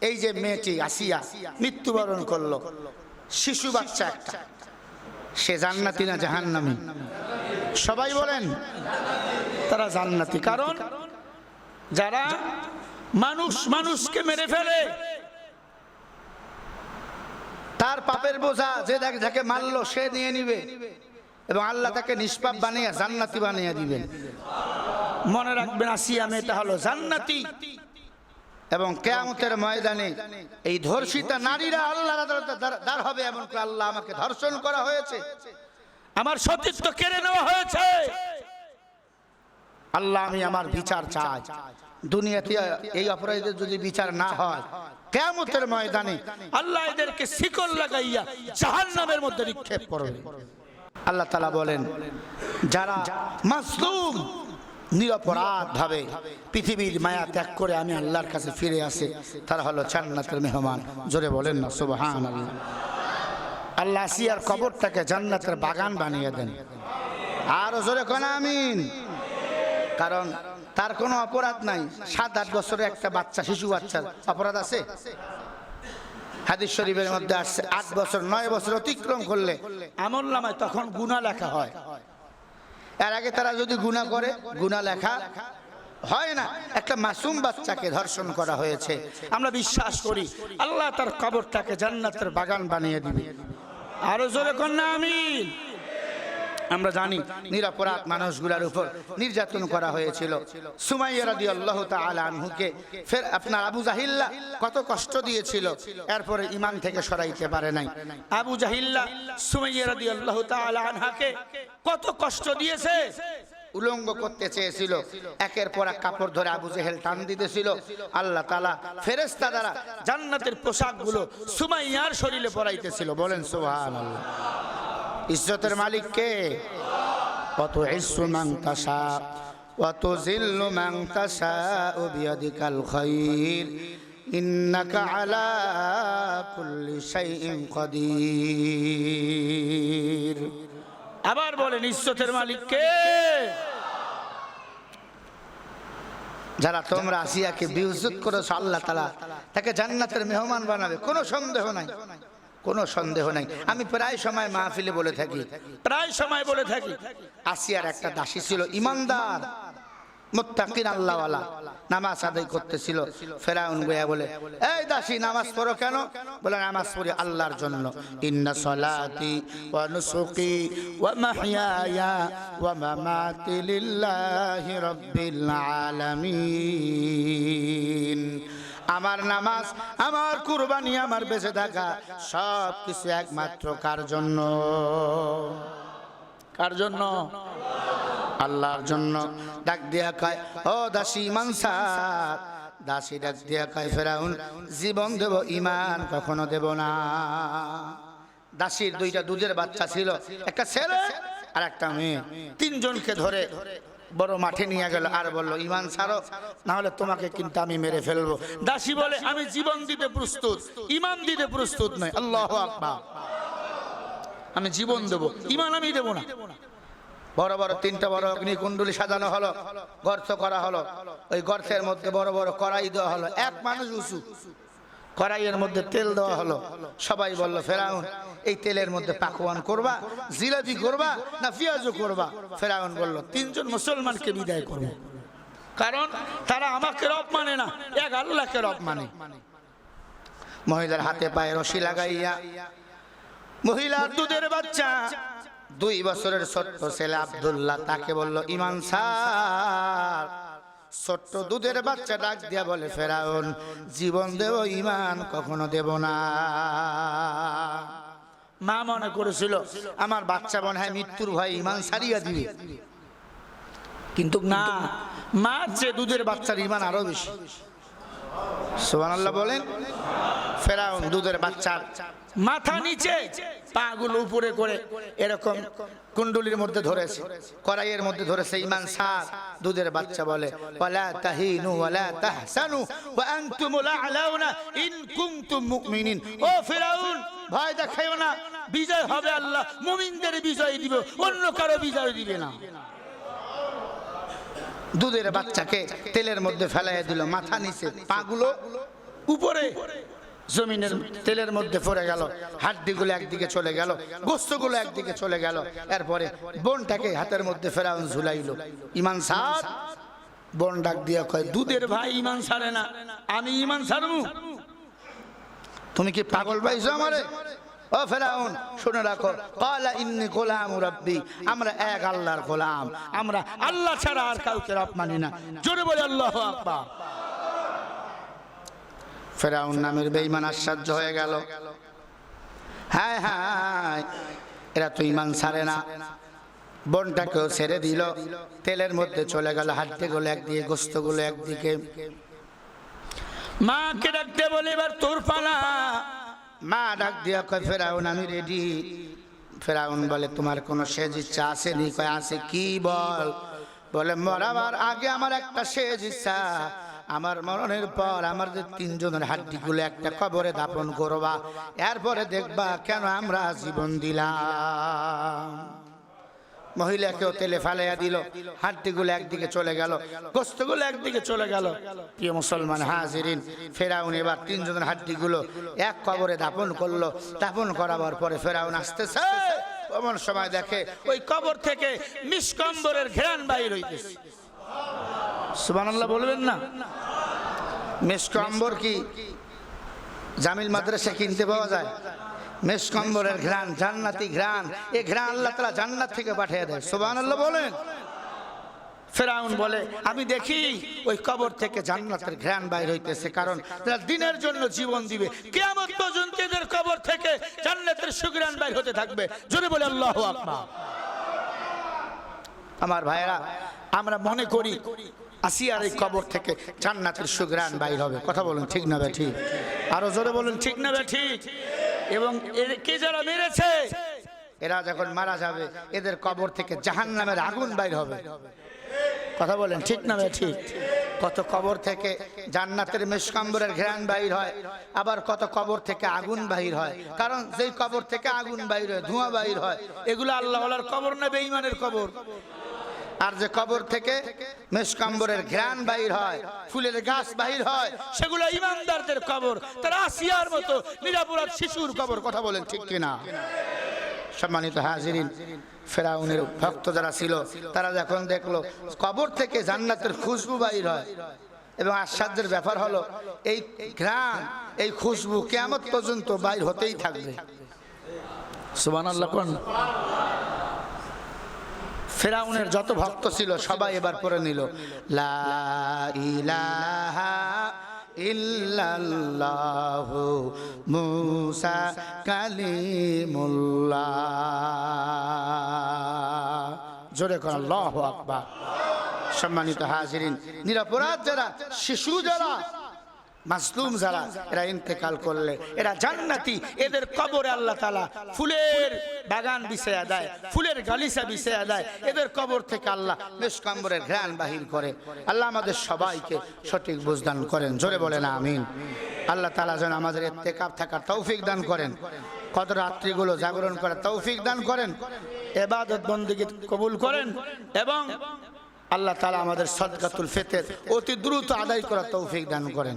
এই যে মেয়েটি আসিয়া মৃত্যুবরণ করল। শিশু বাচ্চা একটা। সে জান্নাতি না জাহান্নামী? সবাই বলেন, তারা জান্নাতি। কারণ যারা মানুষ মানুষকে মেরে ফেলে, তার পাপের বোঝা যে দেখ- যাকে মারলো, সে নিয়ে নিবে এবং আল্লাহ তাকে নিষ্পাপ বানিয়ে জান্নাতি বানিয়ে দিবেন। মনে রাখবেন, আসিয়া মেয়েটা হলো জান্নাতি। এবং কেয়ামতের ময়দানে এই ধর্ষিতা নারীরা আল্লাহ দাঁড় হবে এমন আল্লাহ আমাকে ধর্ষণ করা হয়েছে। আমার সতীত্ব কেড়ে নেওয়া হয়েছে। আল্লাহ আমি আমার বিচার চাই। দুনিয়াতে এই অপরাধীদের যদি বিচার না হয় কেয়ামতের ময়দানে আল্লাহ এদেরকে শিকল লাগাইয়া জাহান্নামের মধ্যে নিক্ষেপ করবে। আল্লাহ তালা বলেন যারা মাসলুম নিরপরাধ ভাবে পৃথিবীর মায়া ত্যাগ করে আমি আল্লাহর কাছে ফিরে আসে, তারা হলো জান্নাতের মেহমান। জোরে বলেন না সুবহান আল্লাহ আল্লাহ আসিয়ার কবরটাকে জান্নাতের বাগান বানিয়ে দেন। আরও জোরে কোন, আমিন। কারণ তার কোনো অপরাধ নাই। সাত, আট বছরের একটা বাচ্চা, শিশু বাচ্চার অপরাধ আছে? হাদিস শরীফের মধ্যে আসছে, আট বছর, নয় বছর অতিক্রম করলে আমল নামায় তখন গুণা লেখা হয়। এর আগে তারা যদি গুণা করে গুণা লেখা হয় না, একটা মাসুম বাচ্চাকে ধর্ষণ করা হয়েছে। আমরা বিশ্বাস করি, আল্লাহ তার কবরটাকে জান্নাতের বাগান বানিয়ে দিবে। আরও জোরে কন্যা, আমিন। আমরা জানি নিরপরাধ মানুষগুলোর উপর নির্যাতন করা হয়েছিল। সুমাইয়া আনহুকে ফের আপনার আবু জাহিল্লা কত কষ্ট দিয়েছিল, এরপরে ইমান থেকে সরাইতে পারে নাই। আবু জাহিল্লা সুমাইয়া রাদিয়াল্লাহু তাআলা আনহাকে কত কষ্ট দিয়েছে, উলঙ্গ করতে চেয়েছিল। একের পর এক কাপড় ধরে আবু জেহেল টান দিতেছিল। আল্লাহ তালা ফেরেস্তা দ্বারা জান্নাতের পোশাকগুলো সুমাইয়ার শরীরে পরাইতেছিল। বলেন সুবহানাল্লাহ। ইজ্জতের মালিক কে কত ইসু মাং তাসা কত জিল্লু মাং তাসা ও বিয়াদিকাল খাইর, ইন্নাকা আলা কুল্লি শাইইন কাদির। আবার বলেন, ইজ্জতের মালিক কে যারা তোমরা আসিয়াকে বিউজুত করেছ, আল্লাহ তালা তাকে জান্নাতের মেহমান বানাবে, কোনো সন্দেহ নাই। কোনো সন্দেহ নাই। আমি প্রায় সময় মাহফিলে বলে থাকি। প্রায় সময় বলে থাকি। আসিয়ার একটা দাসী ছিল, ইমানদার, মুত্তাকিন আল্লাহওয়ালা, নামাজ আদায় করতেছিল। ফেরাউন গোয়া বলে, এই দাসী, নামাজ পড়ো কেন? বলে, নামাজ পড়ি আল্লাহর জন্য। ইন্না সলাতি ওয়া নুসুকি ওয়া মাহইয়ায়া ওয়া মামাতি লিল্লাহি রাব্বিল আলামিন। আমার নামাজ, আমার কুরবানি, আমার বেঁচে থাকা সব কিছু একমাত্র কার জন্য? কার জন্য? আল্লাহর জন্য। ডাক দিয়া কয়, ও দাসী মানসার, দাসী ডাক দিয়া কয়, ফেরাউন, জীবন দেব ইমান কখনো দেব না। দাসীর দুইটা দুধের বাচ্চা ছিল, একটা ছেলে আর একটা মেয়ে। তিনজনকে ধরে বড় মাঠে নিয়ে গেল আর বলল, ইমান ছাড়ো না হলে তোমাকে কিন্তু আমি মেরে ফেলব। দাসী বলে, আমি জীবন দিতে প্রস্তুত। ইমান দিতে প্রস্তুত নয়। আল্লাহ আকবার। আমি জীবন দেব, ইমান আমি দেব না। বড় বড় তিনটা বড় অগ্নিকুণ্ডলী সাজানো হলো, গর্ত করা হলো। ওই গর্তের মধ্যে বড় বড় কড়াই দেওয়া হলো। এক মানুষ উঁচু। কড়াইয়ের মধ্যে তেল দেওয়া হলো। সবাই বলল, ফেরাউন এই তেলের মধ্যে পাকোয়ান করবা, জিলাপি করবা, না পেঁয়াজও করবা। ফেরাউন বলল, তিনজন মুসলমানকে বিদায় করব কারণ তারা আমাকে রব মানে না, এক আল্লাহকে রব মানে। মহিলার হাতে পায়ে রশি লাগাইয়া, মহিলার দুধের বাচ্চা, দুই বছরের ছোট্ট ছেলে আবদুল্লাহ তাকে বলল ইমান সার ছোট্ট দুধের বাচ্চা ডাক দিয়া বলে, ফেরাউন, জীবন দেব, ইমান কখনো দেব না। মা মনে করেছিল আমার বাচ্চা মনে হয় মৃত্যুর ভয় ইমান সারিয়া দিবে। কিন্তু না মা যে দুধের বাচ্চার ইমান আরও বেশি। সোহান আল্লাহ বলেন, ফেরাউন দুধের বাচ্চার মাথা নিচে, পাগুলো উপরে করে এরকম কুণ্ডুলির মধ্যে ধরেছে, কড়াইয়ের মধ্যে ধরেছে, ইমান সার, দুধের বাচ্চা বলে, ওয়ালা তাহিনু ওয়ালা তাহসানু, ওয়া আনতুমুল আ'লাউনা ইন কুনতুম মুমিনিন। ও ফিরাউন, ভয় দেখাইও না, বিজয় হবে আল্লাহ, মুমিনদের বিজয় দিবে, অন্য কারও বিজয় দিবে না। দুধের বাচ্চাকে তেলের মধ্যে ফেলাইয়া দিল, মাথা নিচে, পাগুলো উপরে। জমিনের তেলের মধ্যে পড়ে গেল, হাড্ডিগুলো একদিকে চলে গেল, গোস্তগুলো একদিকে চলে গেল। এরপরে বোনটাকে হাতের মধ্যে ফেরাউন ঝুলাইলো। ইমান সাদ বোন ডাক দিয়া কয়, দুধের ভাই ইমান সারে না, আমি ইমান ছাড়বো তুমি কি পাগল পাইছো আমারে? ও ফেরাউন শুনে রাখো। কালা ইন্নি গোলাম রাব্বি, আমরা এক আল্লাহর গোলাম। আমরা আল্লাহ ছাড়া আর কাউকে রব মানি না। জোরে বলে আল্লাহ আকবার। ফেরাউন নামের বেঈমান আশ্চর্য হয়ে গেল। হ্যাঁ হ্যাঁ এরা তো ইমান ছাড়ে না। বনটাকেও ছেড়ে দিল। তেলের মধ্যে চলে গেল হাড্ডিগুলো একদিকে গোস্তগুলো একদিকে। মাকে ডাকতে বলে, এবার তোর পালা। মা ডাক দিয়া কয়, ফেরাউন, আমি রেডি ফেরাউন বলে, তোমার কোনো সেজ ইচ্ছা আছে নি? কয়, আছে, কি বল? বলে, মরাবার আগে আমার একটা সেজ ইচ্ছা। আমার মরণের পর আমার যে তিনজনের হাড্ডিগুলো একটা কবরে দাপন করবা, এরপরে দেখবা কেন আমরা জীবন দিলাম? মহিলাকেও তেলে ফালাইয়া দিল। হাড্ডিগুলো একদিকে চলে গেল, গোস্তগুলো একদিকে চলে গেল। প্রিয় মুসলমান হাজিরিন, ফেরাউন এবার তিনজনের হাড্ডিগুলো এক কবরে দাপন করল। দাপন করাবার পরে ফেরাউন আসতেছে। এমন সময় দেখে ওই কবর থেকে মিসকম্বরের ঘেরান বাইর হইতেছে। সুবহানাল্লাহ বলবেন না? মিসকম্বর কি? জামিল মাদ্রাসা কিনতে পাওয়া যায়? মেসকম্বরের ঘ্রাণ, জান্নাতি ঘ্রাণ এই ঘ্রাণ আল্লাহ তালা জান্নাত থেকে পাঠিয়ে দেয়। সুবান আল্লাহ বলেন। ফেরাউন বলে, আমি দেখি ওই কবর থেকে জান্নাতের ঘ্রাণ বাইর হইতেছে, কারণ তারা দিনের জন্য জীবন দিবে। কেমন পর্যন্ত এদের কবর থেকে জান্নাতের সুগ্রাণ বাইর হতে থাকবে। জোরে বলে, আল্লাহ আকবার। আমার ভাইয়েরা, আমরা মনে করি আসিয়ার এই কবর থেকে জান্নাতের সুগ্রাণ বাইর হবে। কথা বলুন, ঠিক না বে ঠিক? আরও জোরে বলুন, ঠিক না বে ঠিক? এবং কে যারা মেরেছে? এরা যখন মারা যাবে, এদের কবর থেকে জাহান নামের আগুন বাইর হবে। কথা বলেন, ঠিক না ঠিক? কত কবর থেকে জান্নাতের মেশকাম্বরের ঘেরান বাহির হয়, আবার কত কবর থেকে আগুন বাহির হয়। কারণ যেই কবর থেকে আগুন বাহির হয়, ধোঁয়া বাহির হয়, এগুলো আল্লাহ কবর না বেঈমানের কবর? আর যে কবর থেকে মেশকাম্বরের ঘ্রাণ বাহির হয়, ফুলের গাছ বাহির হয়, সেগুলো ইমানদারদের কবর, তারা আসিয়ার মতো নিরাপরাধ শিশুর কবর, কথা বলেন ঠিক কিনা? সম্মানিত হাজিরিন, ফেরাউনের ভক্ত যারা ছিল, তারা যখন দেখল কবর থেকে জান্নাতের খুশবু বাহির হয়, এবং আশ্চর্যের ব্যাপার হলো, এই ঘ্রাণ, এই খুশবু কেমন পর্যন্ত বাইর হতেই থাকবে। সুবান আল্লাহ ফেরাউনের যত ভক্ত ছিল, সবাই এবার পড়ে নিল। লা ইলাহা ইল্লাল্লাহু মুসা কালিমুল্লাহ। জোরে কর, আল্লাহু আকবার। সম্মানিত হাজিরিন, নিরাপরাধ যারা, শিশু যারা মাসলুম যারা, এরা ইন্তেকাল করলে। এরা জান্নাতি, এদের কবরে আল্লাহ তালা ফুলের বাগান বিছায়া দেয়, ফুলের গালিচা বিছায়া দেয়। এদের কবর থেকে আল্লাহ নিষ্কম্বরের ঘ্রাণ বাহির করে। আল্লাহ আমাদের সবাইকে সঠিক বুঝদান করেন। জোরে বলেন, আমিন। আল্লাহ তালা যেন আমাদের এতেকাপ থাকার তৌফিক দান করেন। কত রাত্রিগুলো জাগরণ করার তৌফিক দান করেন। এবাদত বন্দিকে কবুল করেন এবং আল্লাহ তালা আমাদের সদকাতুল ফেতের অতি দ্রুত আদায় করার তৌফিক দান করেন।